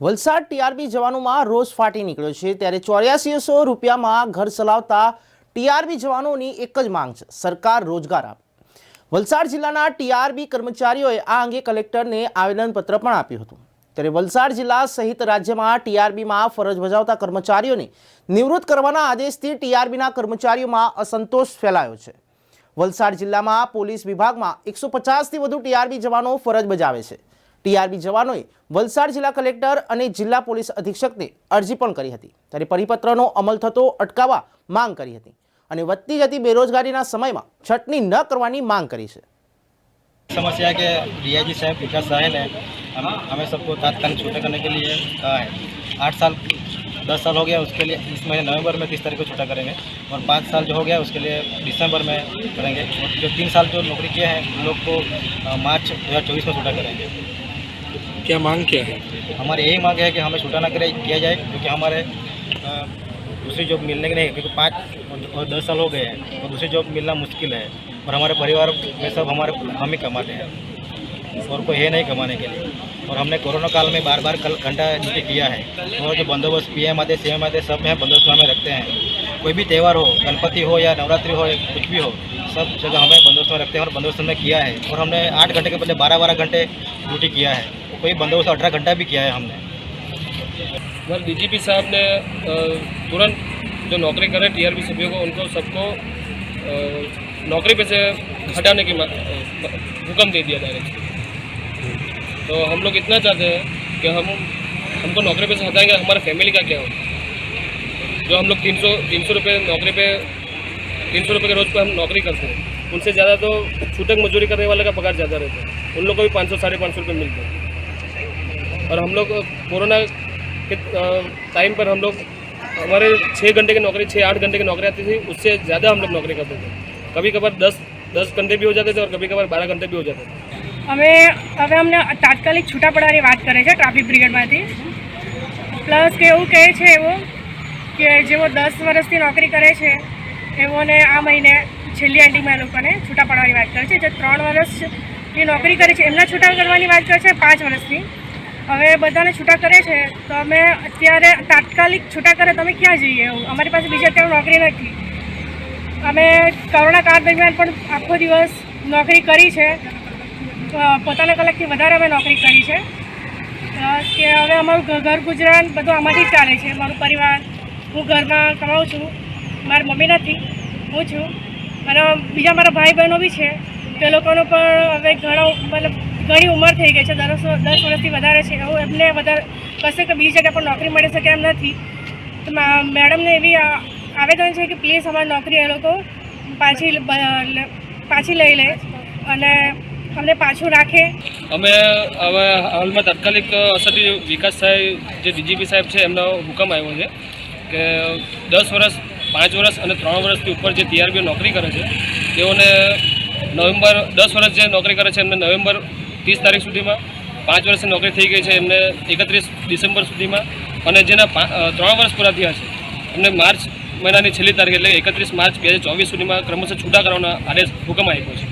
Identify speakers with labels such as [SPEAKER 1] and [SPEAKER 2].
[SPEAKER 1] Valsad TRB જવાનોમાં રોષ ફાટી નીકળ્યો છે ત્યારે ચોર્યાસીસો રૂપિયામાં ઘર ચલાવતા ટીઆરબી જવાનોની એક જ માંગ છે. સરકાર રોજગાર આપે. વલસાડ જિલ્લાના ટીઆરબી કર્મચારીઓએ આ અંગે કલેક્ટરને આવેદનપત્ર પણ આપ્યું હતું. ત્યારે વલસાડ જિલ્લા સહિત રાજ્યમાં ટીઆરબીમાં ફરજ બજાવતા કર્મચારીઓને નિવૃત્ત કરવાના આદેશથી ટીઆરબીના કર્મચારીઓમાં અસંતોષ ફેલાયો છે. વલસાડ જિલ્લામાં પોલીસ વિભાગમાં એકસો પચાસથી વધુ ટીઆરબી જવાનો ફરજ બજાવે છે. ટીઆરબી જવાનોએ વલસાડ જિલ્લા કલેક્ટર અને જિલ્લા પોલીસ અધિક્ષકને અરજી પણ કરી હતી ત્યારે પરિપત્રનો અમલ થતો અટકાવવા માંગ કરી હતી અને વધતી જતી બેરોજગારીના સમયમાં છટણી ન કરવાની માંગ કરી છે
[SPEAKER 2] समस्या है कि डीआईजी साहब विकास साहिल है हम हमें सबको तात्कालिक छूटा करने के लिए कहा है आठ साल दस साल हो गया उसके लिए इस महीने नवंबर में तीस तारीख को छूटा करेंगे और पाँच साल जो हो गया उसके लिए दिसंबर में करेंगे और जो तीन साल जो नौकरी किए हैं उन लोग को अ, मार्च दो हज़ार चौबीस में छूटा करेंगे
[SPEAKER 3] क्या मांग क्या है
[SPEAKER 2] हमारी यही मांग है कि हमें छूटा ना करे किया जाए क्योंकि हमारे अ, दूसरी जॉब मिलने की नहीं क्योंकि पाँच और दस साल हो गए हैं और दूसरी जॉब मिलना मुश्किल है और हमारे परिवार में सब हमारे हम ही कमाते हैं और कोई है नहीं कमाने के लिए और हमने कोरोना काल में बार बार कल घंटा ड्यूटी किया है और जो बंदोबस्त पी एम आते सी एम आते सब में बंदोबस्त हमें रखते हैं कोई भी त्यौहार हो गणपति हो या नवरात्रि हो या कुछ भी हो सब जगह हमें बंदोबस्त में रखते हैं और बंदोबस्त हमने किया है और हमने आठ घंटे के बदले बारह बारह घंटे ड्यूटी किया है। कोई बंदोबस्त अठारह घंटा भी किया है हमने।
[SPEAKER 4] मगर डीजीपी साहब ने तुरंत जो नौकरी करे टीआरबी सभ्यों को, उनको सबको नौकरी पे से हटाने की हुक्म दे दिया डायरेक्ट तो हम लोग इतना चाहते हैं कि हम, हमको नौकरी पे से हटाएँगे, हमारे फैमिली का क्या हो जो हम लोग तीन सौ तीन सौ रुपये नौकरी पे तीन सौ रुपये के रोज़ पे हम नौकरी करते हैं उनसे ज़्यादा तो छूटक मजदूरी करने वाले का पगार ज़्यादा रहता है उन लोग को भी पाँच सौ साढ़े पाँच सौ रुपये मिलते हैं और हम लोग कोरोना के टाइम पर हम लोग हमारे छः घंटे की नौकरी छः आठ घंटे की नौकरी आती थी उससे ज़्यादा हम लोग नौकरी करते थे कभी कभार दस दस घंटे भी हो जाते थे और कभी कभार बारह घंटे भी हो जाते थे
[SPEAKER 5] અમે હવે અમને તાત્કાલિક છૂટા પડવાની વાત કરે છે ટ્રાફિક બ્રિગેડમાંથી પ્લસ કે એવું કહે છે એવું કે જેઓ દસ વર્ષથી નોકરી કરે છે એઓને આ મહિને છેલ્લી એન્ડિંગમાં લોકોને છૂટા પાડવાની વાત કરે છે. જે ત્રણ વર્ષની નોકરી કરે છે, એમના છૂટા કરવાની વાત કરે છે, પાંચ વર્ષની. હવે બધાને છૂટા કરે છે. તો અમે અત્યારે તાત્કાલિક છૂટા કરે, તો અમે ક્યાં જઈએ? એવું અમારી પાસે બીજી અત્યારે નોકરી નથી. અમે કોરોના કાળ દરમિયાન પણ આખો દિવસ નોકરી કરી છે. પોતાના કલાકથી વધારે અમે નોકરી કરી છે. કે હવે અમારું ઘર ગુજરાન બધું આમાંથી જ ચાલે છે. મારું પરિવાર, હું ઘરમાં કમાઉં છું. મારી મમ્મી નથી, હું છું. અને બીજા મારા ભાઈ બહેનો બી છે. તે લોકોનો પણ હવે ઘણો, મતલબ ઘણી ઉંમર થઈ ગઈ છે. દસ દસ વર્ષથી વધારે છે. હું એમને વધારે, કશે કે બીજી જગ્યા પર નોકરી મળી શકે એમ નથી. તો મેડમને એવી આવેદન છે કે પ્લીઝ અમારી નોકરી એ લોકો પાછી પાછી લઈ લે અને અમને પાછું રાખે.
[SPEAKER 4] અમે હવે હાલમાં તાત્કાલિક અસરથી વિકાસ સાહેબ જે ડીજીપી સાહેબ છે એમનો હુકમ આવ્યો છે કે દસ વર્ષ પાંચ વર્ષ અને ત્રણ વર્ષથી ઉપર જે ટીઆરબીઓ નોકરી કરે છે, તેઓને નવેમ્બર, દસ વર્ષ જે નોકરી કરે છે, એમને નવેમ્બર ત્રીસ તારીખ સુધીમાં, પાંચ વર્ષની નોકરી થઈ ગઈ છે, એમને એકત્રીસ ડિસેમ્બર સુધીમાં, અને જેના ત્રણ વર્ષ પૂરા થયા છે, એમને માર્ચ મહિનાની છેલ્લી તારીખ એટલે એકત્રીસ માર્ચ બે હજાર ચોવીસ સુધીમાં ક્રમશઃ છૂટા કરવાનો આદેશ હુકમ આપ્યો છે.